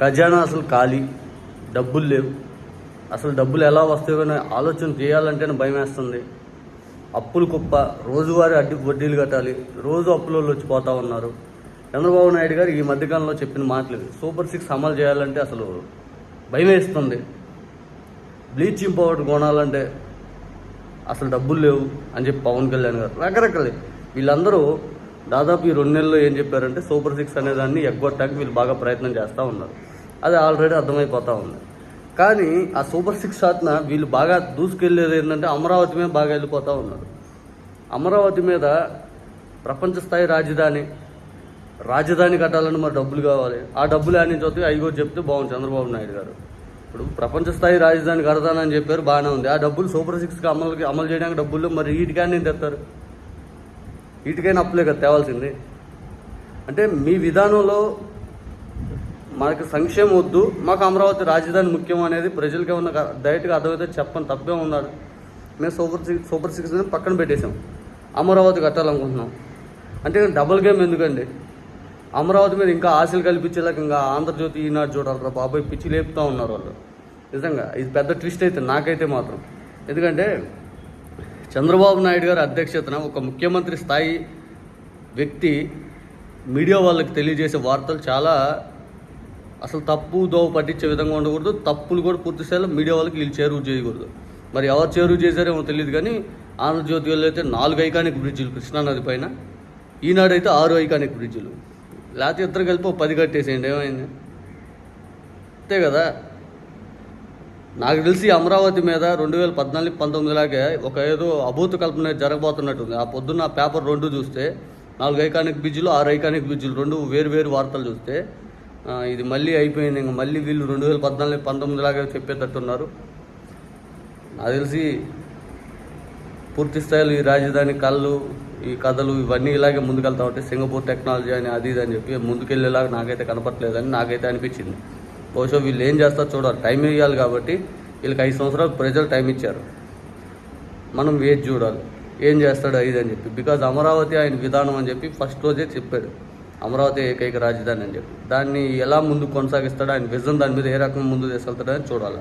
ఖజానా అసలు ఖాళీ. డబ్బులు లేవు. అసలు డబ్బులు ఎలా వస్తాయో ఆలోచన చేయాలంటేనే భయం వేస్తుంది. అప్పులు కుప్ప రోజువారీ అడ్డు వడ్డీలు కట్టాలి. రోజు అప్పులలో వచ్చి పోతా ఉన్నారు. చంద్రబాబు నాయుడు గారు ఈ మధ్యకాలంలో చెప్పిన మాటలు సూపర్ సిక్స్ అమలు చేయాలంటే అసలు భయం వేస్తుంది. బ్లీచింగ్ పౌడర్ కొనాలంటే అసలు డబ్బులు లేవు అని చెప్పి పవన్ కళ్యాణ్ గారు రకరకాలు. వీళ్ళందరూ దాదాపు ఈ రెండు నెలల్లో ఏం చెప్పారంటే సూపర్ సిక్స్ అనే దాన్ని ఎగ్గొట్టడానికి వీళ్ళు బాగా ప్రయత్నం చేస్తూ ఉన్నారు. అది ఆల్రెడీ అర్థమైపోతూ ఉంది. కానీ ఆ సూపర్ సిక్స్ సాత్న వీళ్ళు బాగా దూసుకెళ్ళేది ఏంటంటే అమరావతి మీద బాగా వెళ్ళిపోతూ ఉన్నారు. అమరావతి మీద ప్రపంచ స్థాయి రాజధాని రాజధాని కట్టాలని మరి డబ్బులు కావాలి. ఆ డబ్బులు ఆయన చూస్తే అయ్యో చెప్తే బాగుంది చంద్రబాబు నాయుడు గారు. ఇప్పుడు ప్రపంచ స్థాయి రాజధాని కడతానని చెప్పారు బాగానే ఉంది. ఆ డబ్బులు సూపర్ సిక్స్కి అమలుకి అమలు చేయడానికి డబ్బులు మరి వీటికైనా నేను తెస్తారు? వీటికైనా అప్పులే కదా తేవాల్సింది. అంటే మీ విధానంలో మనకి సంక్షేమం వద్దు మాకు అమరావతి రాజధాని ముఖ్యం అనేది ప్రజలకి ఉన్న డైరెక్ట్గా అర్థమైతే చెప్పని తప్పే ఉన్నాడు మేము సూపర్ సిక్స్ సూపర్ సిక్స్ పక్కన పెట్టేశాం. అమరావతి కట్టాలనుకుంటున్నాం. అంటే డబుల్ గేమ్ ఎందుకండి? అమరావతి మీద ఇంకా ఆశలు కల్పించేలాగా ఇంకా ఆంధ్రజ్యోతి ఈనాడు చూడాలరా బాబాయ్ పిచ్చి లేపుతూ ఉన్నారు వాళ్ళు. నిజంగా ఇది పెద్ద ట్విస్ట్ అయితే నాకైతే మాత్రం. ఎందుకంటే చంద్రబాబు నాయుడు గారి అధ్యక్షతన ఒక ముఖ్యమంత్రి స్థాయి వ్యక్తి మీడియా వాళ్ళకి తెలియజేసే వార్తలు చాలా అసలు తప్పు దోవ పట్టించే విధంగా ఉండకూడదు. తప్పులు కూడా పూర్తి స్థాయిలో మీడియా వాళ్ళకి వీళ్ళు చేరువు చేయకూడదు. మరి ఎవరు చేరువు చేశారేమో తెలియదు కానీ ఆంధ్రజ్యోతి వాళ్ళు అయితే నాలుగు ఐకానిక్ బ్రిడ్జిలు కృష్ణానది పైన. ఈనాడైతే ఆరు ఐకానిక్ బ్రిడ్జిలు. లేకపోతే ఇద్దరు కలిపి ఒక పది కట్టేసేయండి ఏమైంది? అంతే కదా? నాకు తెలిసి అమరావతి మీద రెండు వేల పద్నాలుగు పంతొమ్మిదిలాగే ఒక ఏదో అభూత కల్పన జరగబోతున్నట్టుంది. ఆ పొద్దున్న పేపర్ రెండు చూస్తే నాలుగు ఐకానిక్ బ్రిడ్జిలు ఆరు ఐకానిక్ బ్రిడ్జిలు రెండు వేరు వేరు వార్తలు చూస్తే ఇది మళ్ళీ అయిపోయింది. ఇంకా మళ్ళీ వీళ్ళు రెండు వేల పద్నాలుగు పంతొమ్మిది లాగా చెప్పేటట్టున్నారు. నాకు తెలిసి పూర్తి స్థాయిలో ఈ రాజధాని కళ్ళు ఈ కథలు ఇవన్నీ ఇలాగే ముందుకెళ్తా ఉంటే సింగపూర్ టెక్నాలజీ అని అది ఇది అని చెప్పి ముందుకెళ్ళేలాగా నాకైతే కనపట్లేదని నాకైతే అనిపించింది. బహుశా వీళ్ళు ఏం చేస్తారు చూడాలి. టైం ఇవ్వాలి కాబట్టి వీళ్ళకి ఐదు సంవత్సరాలు ప్రజలు టైం ఇచ్చారు. మనం వేచి చూడాలి? ఏం చేస్తాడు అది ఇది అని చెప్పి. బికాజ్ అమరావతి ఆయన విధానం అని చెప్పి ఫస్ట్ రోజే చెప్పాడు. అమరావతి ఏకైక రాజధాని అని చెప్పి. దాన్ని ఎలా ముందు కొనసాగిస్తాడో ఆయన విజన్ దాని మీద ఏ రకం ముందు తీసుకెళ్తాడో అని చూడాలి.